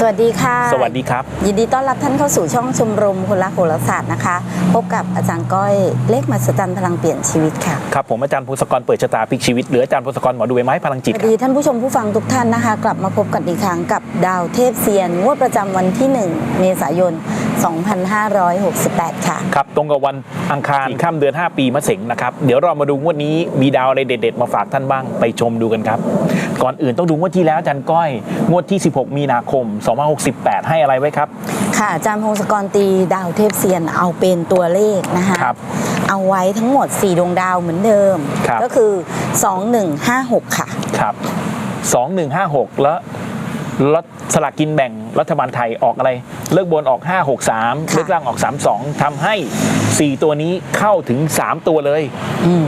สวัสดีค่ะ สวัสดีครับ ยินดีต้อนรับท่านเข้าสู่ช่องชมรมคนรักโหราศาสตร์นะคะ พบกับอาจารย์ก้อยเลขมหัศจรรย์พลังเปลี่ยนชีวิตค่ะ ครับผมอาจารย์พงศกรเปิดชะตาพลิกชีวิตหรืออาจารย์พงศกรหมอดูใบไม้พลังจิสตวัสคดีรับท่านผู้ชมผู้ฟังทุกท่านนะคะ กลับมาพบกันอีกครั้งกับดาวเทพเซียนงวดประจำวันที่ 1 เมษายน2568 ค่ะ ครับ ตรงกับวันอังคารข้ามเดือน 5 ปีมะเสงนะครับ เดี๋ยวเรามาดูงวดนี้มีดาวอะไรเด็ด ๆ มาฝากท่านบ้างไปชมดูกันครับ ก่อนอื่นต้องดูงวดที่แล้วอาจารย์ก้อย งวดที่ 16 มีนาคม 2568 ให้อะไรไว้ครับ ค่ะอาจารย์พงศกรตีดาวเทพเซียนเอาเป็นตัวเลขนะคะครับเอาไว้ทั้งหมด 4 ดวงดาวเหมือนเดิม ครับ ก็คือ 2156 ค่ะ ครับ 2156 แล้ว รัฐสลากกินแบ่งรัฐบาลไทยออกอะไร เลิกบนออก 563ค่ะเลิกล่างออก 32ทำให้ 4 ตัวนี้เข้าถึง 3 ตัวเลยอืม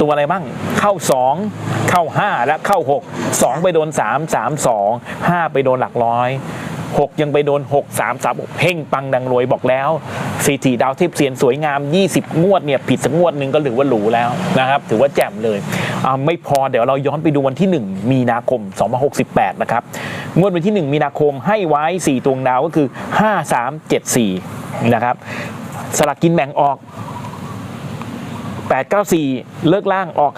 ตัวอะไรบ้าง เข้า 2 เข้า 5 และเข้า 6 2 ไปโดน 3 3 2 5 ไปโดนหลักร้อย 6 ยังไปโดน 6 3 3 6เพ่งปังดังรวยบอกแล้วสีถีดาวทิพย์เสียนสวยงาม 20 งวดเนี่ยผิดสักงวดหนึ่งก็ถือว่าหรูแล้วนะครับ ถือว่าแจ่มเลยอ่าไม่พอเดี๋ยวเราย้อนไปดูวันที่ 1 มีนาคม 2568 นะครับ งวดวันที่ 1 มีนาคมให้ไว้ 4ตัวดาวก็คือ 5374 นะครับสลักกินแบ่งออก 894 เลิกล่างออก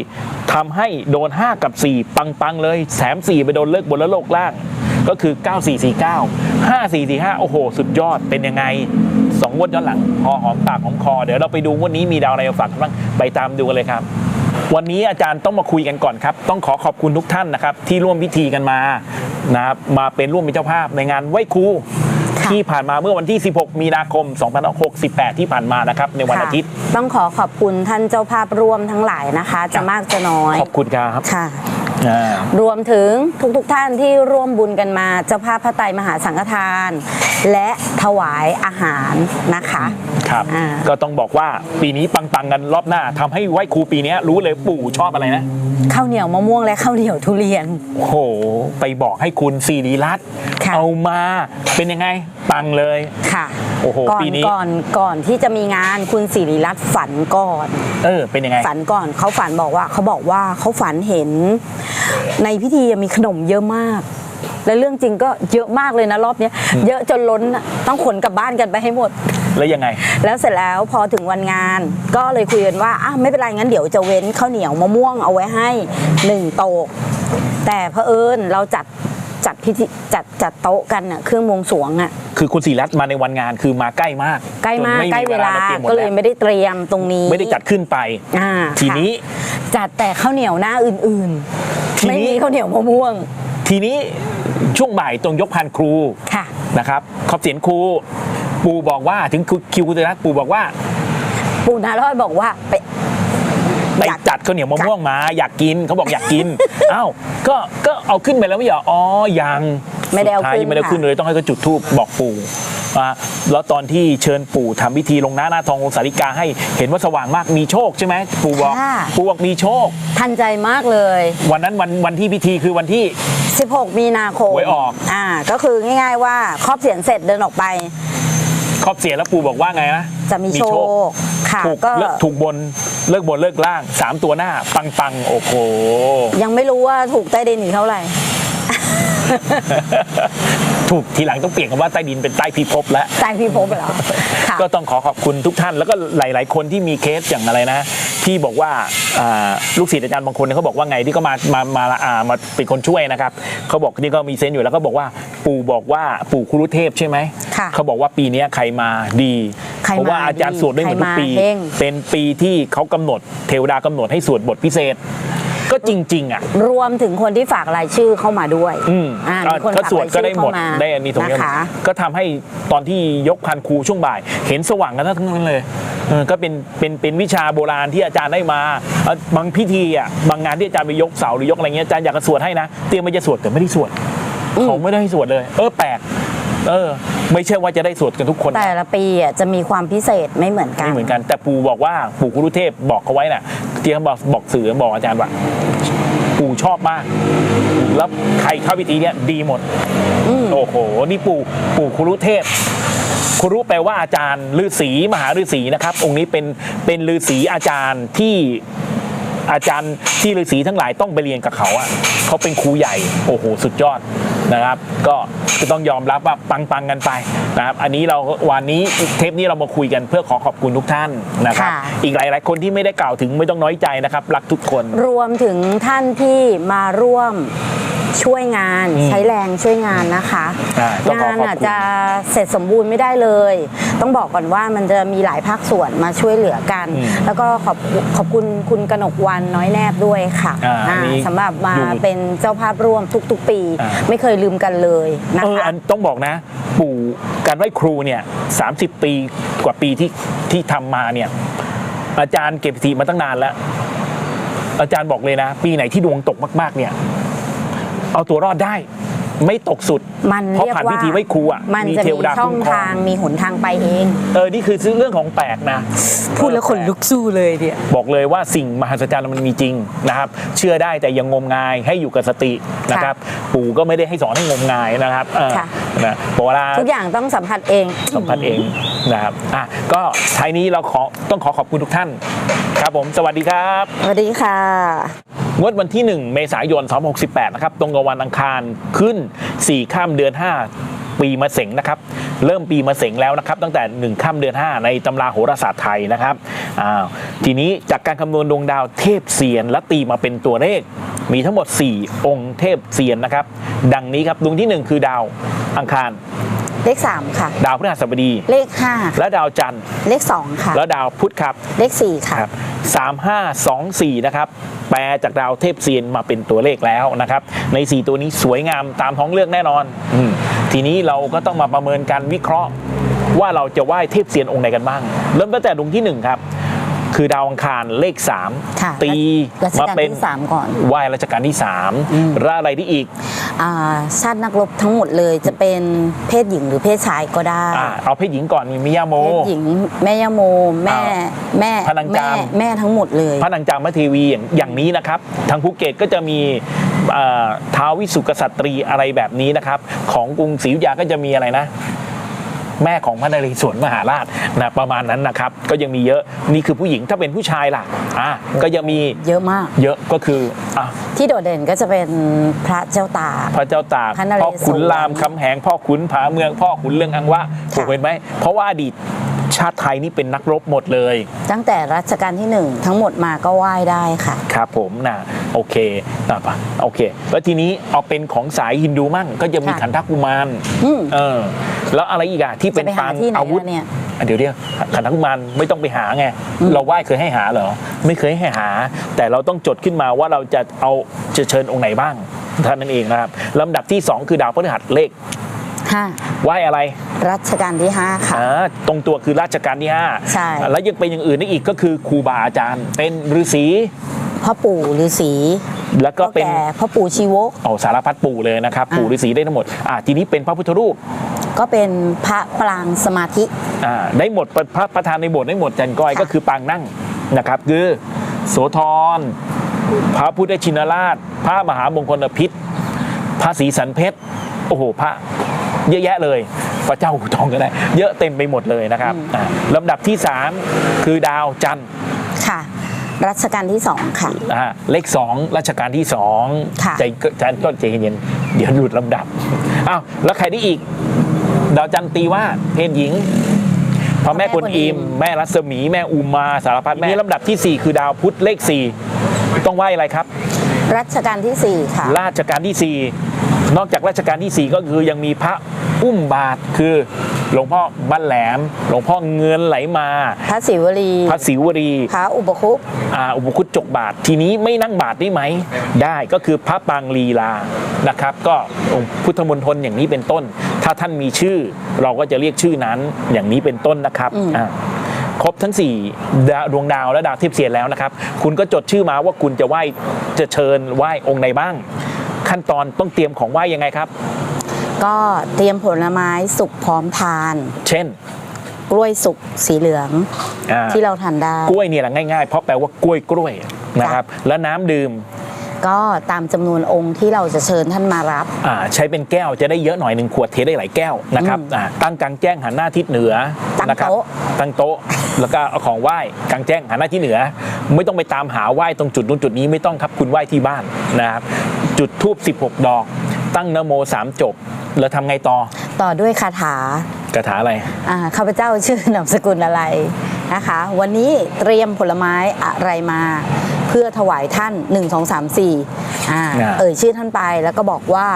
54ทำให้โดน 5 กับ 4 ปัง ๆ เลยแถม4 ไปโดนเลิกบนแล้วโลกล่าง ก็คือ 9449 5445 โอ้โห สุดยอดเป็นยังไง2งวดย้อนหลังพอหอมปากหอมคอ เดี๋ยวเราไปดูงวันนี้มีดาวอะไรมาฝากกันบ้างไปตามดูกันเลยครับ วันนี้อาจารย์ต้องมาคุยกันก่อนครับ ต้องขอขอบคุณทุกท่านนะครับ ที่ร่วมพิธีกันมา นะครับมาเป็นร่วมเป็นเจ้าภาพในงานไหว้ครูค่ะที่ผ่านมาเมื่อวันที่ 16 มีนาคม 2568 ที่ผ่านมานะครับ ในวันอาทิตย์ค่ะต้องขอขอบคุณท่านเจ้าภาพร่วมทั้งหลายนะคะ จะมากจะน้อย ขอบคุณครับค่ะอ่ารวมถึงทุกๆทท่านที่ร่วมบุญกันมาเจ้าภาพพระไตรมหาสังฆทาน และถวายอาหารนะคะ ครับ อ่า ก็ต้องบอกว่าปีนี้ปังๆกันรอบหน้าทำให้ไหว้ครูปีนี้รู้เลยปู่ชอบอะไรนะ ข้าวเหนียวมะม่วงและข้าวเหนียวทุเรียน โอ้โห ไปบอกให้คุณซีรีรัตน์ค่ะ เอามาเป็นยังไง ปังเลย ค่ะโอ้โหก่อนปีนี้ ก่อนก่อนที่จะมีงานคุณสิริรัตน์ฝันก่อน เออ เป็นยังไง ฝันก่อนเขาฝันบอกว่าเขาบอกว่าเขาฝันเห็น ในพิธีมีขนมเยอะมาก และเรื่องจริงก็เยอะมากเลยนะรอบเนี้ยเยอะจนล้นน่ะต้องขนกลับบ้านกันไปให้หมด แล้วยังไง แล้วเสร็จแล้วพอถึงวันงาน ก็เลยคุยกันว่าอะไม่เป็นไรงั้นเดี๋ยวจะเว้นข้าวเหนียวมะม่วงเอาไว้ให้หนึ่งโต๊ะแต่เผอิญเราจัดจัดพิธีจัดจัดโต๊ะกันน่ะเครื่องบวงสรวงอะคือคุณซีรัตน์มาในวันงานคือมาใกล้มากใกล้มากจนไใกล้เวลาตรียมหมดก็เลยแวไม่ได้เตรียมตรงนี้ ไม่ได้จัดขึ้นไปอ่าทีนี้ค่ะจัดแต่ข้าวเหนียวหน้าอื่นทีๆนี้ไม่มีข้าวเหนียวมะม่วงทีนี้ช่วงบ่ายตรงยกพันครูค่ะ นะครับขอบเสียงครู ปู่บอกว่าถึงคิวคุณซีรัตน์ปู่บอกว่า ปู่นารอดบอกว่าไปไปอยากจัดข้าวเหนียวมะม่วงมา อยากกินเขาบอกอยากกินอ้าวก็ก็เอาขึ้นไปแล้วไม่เหรออ๋อยังไม่ได้เอาสุท้ยขึ้นไม่ได้ค่ะขึ้นเลยต้องให้เขาจุดธูปบอกปู่ว่าแล้วตอนที่เชิญปู่ทำพิธีลงหน้าหน้าทององค์สาริกาให้เห็นว่าสว่างมากมีโชคใช่ไหมปู่บอกค่ะปู่บอกมีโชค ทันใจมากเลย วันนั้นวันวันที่พิธีคือวันที่ 16 มีนาคมหวยออกอ่าก็คือง่าย ๆ ว่าครอบเสียนเสร็จเดินออกไป ครอบเสียแล้วปู่บอกว่าไงนะจะมีโชคค่ะถูกก็เลิกถูกบนเลิกบนเลิกล่างสามตัวหน้า ปังปังๆโอ้โหยังไม่รู้ว่าถูกใต้ดินอีกเท่าไหร่ ถูกทีหลังต้องเปลี่ยนคำว่าใต้ดินเป็นใต้พิภพแล้ว ใต้พี่พบเหรอค่ะ ก็ต้องขอขอบคุณทุกท่านแล้วก็หลาย ๆ คนที่มีเคสอย่างอะไรนะ ที่บอกว่าอ่าลูกศิษย์อาจารย์บางคนเนี่ยเขาบอกว่าไงที่เขามามามาอ่ามาเป็นคนช่วยนะครับเขาบอกนี่ก็มีเซนส์อยู่แล้วก็บอกว่าปู่บอกว่าปู่คุรุเทพใช่ไหมค่ะเขาบอกว่าปีเนี้ยใครมาดีใครมาเพราะว่าอาจารย์สวดได้เหมือนทุกปี ใครมาเฮงเป็นปีที่เขากำหนดเทวดากำหนดให้สวดบทพิเศษ ก็จริง ๆ อะ รวมถึงคนที่ฝากรายชื่อเข้ามาด้วยอืมอ่าก็มีคนก็ฝากสวดรายก็ชื่ได้อหมเข้าดมาได้อันนี้ตรงนี้นะคะ ก็ทำให้ตอนที่ยกพันครูช่วงบ่าย เห็นสว่างกันทั้งนั้นเลยเออก็เป็นเป็นเป็นวิชาโบราณที่อาจารย์ได้มาเอ่อบางพิธีอะบางงานที่อาจารย์ไปยกเสาหรือยกอะไรเงี้ยอาจารย์อยากจะสวดให้นะเตรียมมันจะสวดแต่ไม่ได้สวดอืมเขาไม่ได้ให้สวดเลย เออแปลก เออ ไม่ใช่ว่าจะได้สวดกันทุกคนแต่ละปีอะจะมีความพิเศษไม่เหมือนกัน ไม่เหมือนกัน แต่ปู่บอกว่าปู่คุรุเทพบอกเขาไว้น่ะที่เขาบอกบอกสื่อบอกอาจารย์ว่าปู่ชอบมาก แล้วใครเข้าพิธีเนี้ยดีหมดอืมโอ้โห นี่ปู่ปู่คุรุเทพคุรุแปลว่าอาจารย์ฤาษีมหาฤาษีนะครับ องค์นี้เป็นเป็นฤาษีอาจารย์ที่อาจารย์ที่ฤาษีทั้งหลายต้องไปเรียนกับเขาอะเขาเป็นครูใหญ่ โอ้โห สุดยอด นะครับก็ก็ต้องยอมรับว่าปังๆกันไปนะครับ อันนี้เราวันนี้เทปนี้เรามาคุยกันเพื่อขอขอบคุณทุกท่านนะครับค่ะอีกหลาย ๆ คนที่ไม่ได้กล่าวถึงไม่ต้องน้อยใจนะครับ รักทุกคน รวมถึงท่านที่มาร่วม ช่วยงานอืมใช้แรงช่วยงานนะคะอ่าต้องขอขอบคุณงานอาจจะเสร็จสมบูรณ์ไม่ได้เลย ต้องบอกก่อนว่ามันจะมีหลายภาคส่วนมาช่วยเหลือกันอืมแล้วก็ขอบขอบคุณคุณกนกวันน้อยแนบด้วยค่ะอ่าอันอ่านี้สำหรับมาอยู่เป็นเจ้าภาพร่วมทุก ๆ ปีอ่าไม่เคยลืมกันเลยนะเออคะอันต้องบอกนะ ปู่การไหว้ครูเนี่ยสาปีกว่าปีที่ที่ทำมาเนี่ยอาจารย์เก็บสถิติมาตั้งนานแล้ว อาจารย์บอกเลยนะ ปีไหนที่ดวงตกมาก ๆ เนี่ย เอาตัวรอดได้ ไม่ตกสุด มันเพราะเรียกผ่านว่าพิธีไหว้ครูอะมันมีจะเทมีวดาช่อคุ้งมครอทาง งมีหนทางไปเอง เออ นี่คือเรื่องของแปลกนะ พูดแล้วขนลุกสู้เลยเนี่ย บอกเลยว่าสิ่งมหัศจรรย์มันมีจริงนะครับ เชื่อได้แต่อยังงมงายให้อยู่กับสตินะครับ ปู่ก็ไม่ได้ให้สอนให้งมงายนะครับเออค่ะ นะบอกว่าทุกอย่างต้องสัมผัสเอง สัมพันธ์เองนะครับ อะ ก็ท้ายนี้เราขอต้องขอขอบคุณทุกท่าน ครับผม สวัสดีครับ สวัสดีค่ะ งวดวันที่ 1 เมษายน2568 นะครับ ตรงกับวันอังคารขึ้น 4 ข้ามเดือน 5 ปีมะเสงนะครับ เริ่มปีมะเสงแล้วนะครับ ตั้งแต่ 1 ข้ามเดือน 5 ในตำราโหราศาสตร์ไทยนะครับอ้าวทีนี้จากการคำนวณดวงดาวเทพเสียนและตีมาเป็นตัวเลข มีทั้งหมด 4 องค์เทพเสียนนะครับ ดังนี้ครับดวงทีหนึ่1 คือดาวอังคารเลข 3 ค่ะ ดาวพฤหัสบดี เลข 5 และดาวจันทร์เลข 2 ค่ะ และดาวพุธครับ เลข 4 ค่ะ ครับสามห้าสองสี่นะครับ แปลจากดาวเทพเซียนมาเป็นตัวเลขแล้วนะครับ ใน 4 ตัวนี้สวยงามตามท้องเรื่องแน่นอนอมทีนี้เราก็ต้องมาประเมินการวิเคราะห์ ว่าเราจะไหว้เทพเซียนองค์ไหนกันบ้าง เริ่มตั้งแต่ดวงที่ 1 ครับคือดาวอังคารเลขค่ะ3ตีรัชมากาลเป็นที่3ก่อนไหว้รัชกาลที่ 3 และอะไรที่อีกอ่า ชาตินักรบทั้งหมดเลยจะเป็นเพศหญิงหรือเพศชายก็ได้อ่าเอาเพศหญิงก่อนมีมิยาโมเพศหญิงแม่ยาโมแม่อ่าแม่พระนางจามแม่แม่ทั้งหมดเลยพระนางจามเทวีอย่างอย่างนี้นะครับทางภูเก็ตก็จะมีเอ่อท้าววิสุกษัตรีอะไรแบบนี้นะครับ ของกรุงศรีอยุธยาก็จะมีอะไรนะ แม่ของพระนเรศวรมหาราชนะประมาณนั้นนะครับ ก็ยังมีเยอะนี่คือผู้หญิงถ้าเป็นผู้ชายล่ะอะก็ยังมีเยอะมาก เยอะก็คืออะที่โดดเด่นก็จะเป็นพระเจ้าตากพระเจ้าตากพระนเรศวร พ่อขุนรามคำแหง พ่อขุนผาเมือง พ่อขุนเรืองอังวะถูกเห็นไหมเพราะว่าอดีตชาติไทยนี่เป็นนักรบหมดเลย ตั้งแต่รัชกาลที่หนึ่งทั้งหมดมาก็ไหว้ได้ค่ะ ครับผมนะ โอเคนะปะโอเค แล้วทีนี้เอาเป็นของสายฮินดูมั่งก็จะมีค่ะขันทกุมารอืม เออ แล้วอะไรอีกอะที่เป็นจะไปหาปางที่ไหนอาวุธล่ะเนี่ย อะเดี๋ยวเดี๋ยวขันทกุมารไม่ต้องไปหาไง อืม เราไหว้เคยให้หาเหรอ ไม่เคยให้หา แต่เราต้องจดขึ้นมาว่าเราจะเอาจะเชิญองค์ไหนบ้างเท่านั้นเองนะครับลำดับที่ 2 คือดาวพฤหัสเลขห้าไหว้อะไรรัชกาลที่ห้าค่ะ อ่าตรงตัวคือราชการที่ห้าใช่ แล้วยังเป็นอย่างอื่นได้อีกก็คือครูบาอาจารย์ เป็นฤาษี พ่อปู่ฤาษีแล้วก็ก็เป็นแก่พ่อปู่ชีวกเอาสารพัดปู่เลยนะครับอ่าปู่ฤาษีได้ทั้งหมดอ่าทีนี้เป็นพระพุทธรูป ก็เป็นพระปรางสมาธิอ่าได้หมดพระพระประธานในโบสถ์ได้หมดจันก้อยค่ะก็คือปางนั่งนะครับคือโสธรพระพุทธชินราช พระมหามงคลพิษพระศรีสันเพชรโอ้โหพระเยอะแยะเลย พระเจ้าหูทองก็ได้ เยอะเต็มไปหมดเลยนะครับอ่าลำดับที่ 3 คือดาวจันทร์ค่ะ รัชกาลที่สองค่ะ อ่าเลข2รัชกาลที่2ค่ะ ใจก็ใจก็ใจเย็นๆเดี๋ยวหลุดลำดับอ้าวแล้วใครได้อีก ดาวจันทร์ตีว่าเพศหญิงพระแม่กวนอิม แม่รัศมีแม่อุมาสารพัดแม่ลำดับที่4คือดาวพุธเลข4ต้องไหว้อะไรครับ รัชกาลที่สี่ค่ะ ราชการที่ 4 นอกจากราชการที่ 4 ก็คือยังมีพระ อุ้มบาทคือหลวงพ่อบ้านแหลม หลวงพ่อเงินไหลมาพระศิวลีพระศิวรีพระอุปคุปอ่าอุปคุตจกบาท ทีนี้ไม่นั่งบาทได้ไหม ได้ก็คือพระปางลีลานะครับ ก็องค์พุทธมณฑลอย่างนี้เป็นต้น ถ้าท่านมีชื่อ เราก็จะเรียกชื่อนั้นอย่างนี้เป็นต้นนะครับอืมอ่าครบทั้ง4ดาวดวงดาวและดาวเทพเสียนแล้วนะครับ คุณก็จดชื่อมาว่าคุณจะไหว้จะเชิญไหว้องค์ไหนบ้าง ขั้นตอนต้องเตรียมของไหว้ยังไงครับ ก็เตรียมผลไม้สุกพร้อมทาน เช่น กล้วยสุกสีเหลืองอ่าที่เราทานได้ กล้วยเนี่ยแหละง่ายๆ เพราะแปลว่ากล้วยกล้วยนะครับ และน้ำดื่มก็ตามจำนวนองค์ที่เราจะเชิญท่านมารับ อ่าใช้เป็นแก้วจะได้เยอะหน่อยหนึ่งขวดเทได้หลายแก้วนะครับอืมอ่าตั้งกลางแจ้งหันหน้าทิศเหนือตั้งนะครับโต๊ะ ตั้งโต๊ะแล้วก็เอาของไหว้กลางแจ้งหันหน้าที่เหนือ ไม่ต้องไปตามหาไหว้ตรงจุดนู้นจุดนี้ไม่ต้องครับคุณไหว้ที่บ้านนะครับจุดทูบ16 ดอก ตั้งนะโมสามจบ แล้วทำไงต่อ ต่อด้วยคาถาคาถาอะไร อ่าข้าพเจ้าชื่อนามสกุลอะไรนะคะ วันนี้เตรียมผลไม้อะไรมา เพื่อถวายท่าน 1 2 3 4อ่าอ่าเอ่ยชื่อท่านไปแล้วก็บอกว่า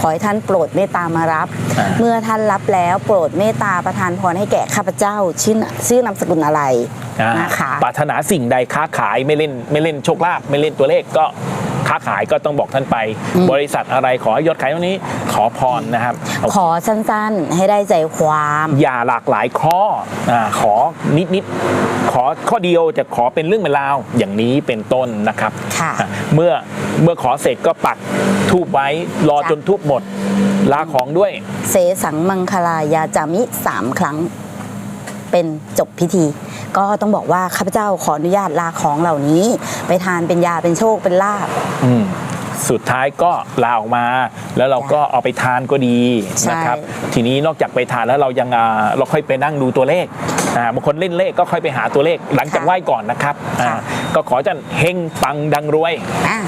ขอให้ท่านโปรดเมตตามารับ อ่า เมื่อท่านรับแล้วโปรดเมตตาประทานพรให้แก่ข้าพเจ้าชื่อชื่อนามสกุลอะไรอ่านะคะ ปรารถนาสิ่งใดค้าขายไม่เล่นไม่เล่นโชคลาภไม่เล่นตัวเลขก็ ค้าขายก็ต้องบอกท่านไป บริษัทอะไรขอให้ยอดขายเท่านี้ขอพรนะครับ ขอสั้นๆให้ได้ใจความ อย่าหลากหลายข้ออาขอนิดนิดๆขอข้อเดียวจะขอเป็นเรื่องเป็นราวอย่างนี้เป็นต้นนะครับค่ะอะเมื่อเมื่อขอเสร็จก็ปักทูบไว้รอจ้ะจนทูบหมดลาของด้วย เสสังมังคลายาจามิสามครั้ง เป็นจบพิธี ก็ต้องบอกว่าข้าพเจ้าขออนุญาตลาของเหล่านี้ ไปทานเป็นยาเป็นโชคเป็นลาบ อืมสุดท้ายก็ลาออกมา แล้วเราก็เอาไปทานก็ดีใช่นะครับ ทีนี้นอกจากไปทานแล้วเรายังอ่าเราค่อยไปนั่งดูตัวเลขอ่าบางคนเล่นเลขก็ค่อยไปหาตัวเลขหลังจากไหว้ก่อนนะครับอ่าค่ะก็ขอจะเฮงปังดังรวยอะ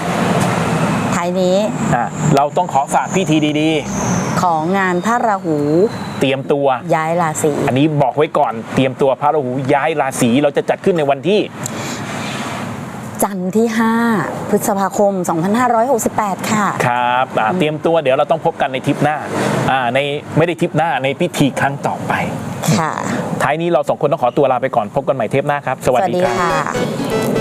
ท้ายนี้อ่าเราต้องขอฝากพิธีดี ของงานพระราหูๆเตรียมตัวย้ายราศีอันนี้บอกไว้ก่อนเตรียมตัวพระราหูย้ายราศีเราจะจัดขึ้นในวันที่ จันทร์ที่ 5 พฤษภาคม 2568 ค่ะ ครับอ่าเตรียมตัวเดี๋ยวเราต้องพบกันในทริปหน้าอ่าในไม่ได้ทริปหน้าในพิธีครั้งต่อไปค่ะ ท้ายนี้เราสองคนต้องขอตัวลาไปก่อนพบกันใหม่เทปหน้าครับสสวัสวัสดีดีครับ ค่ะ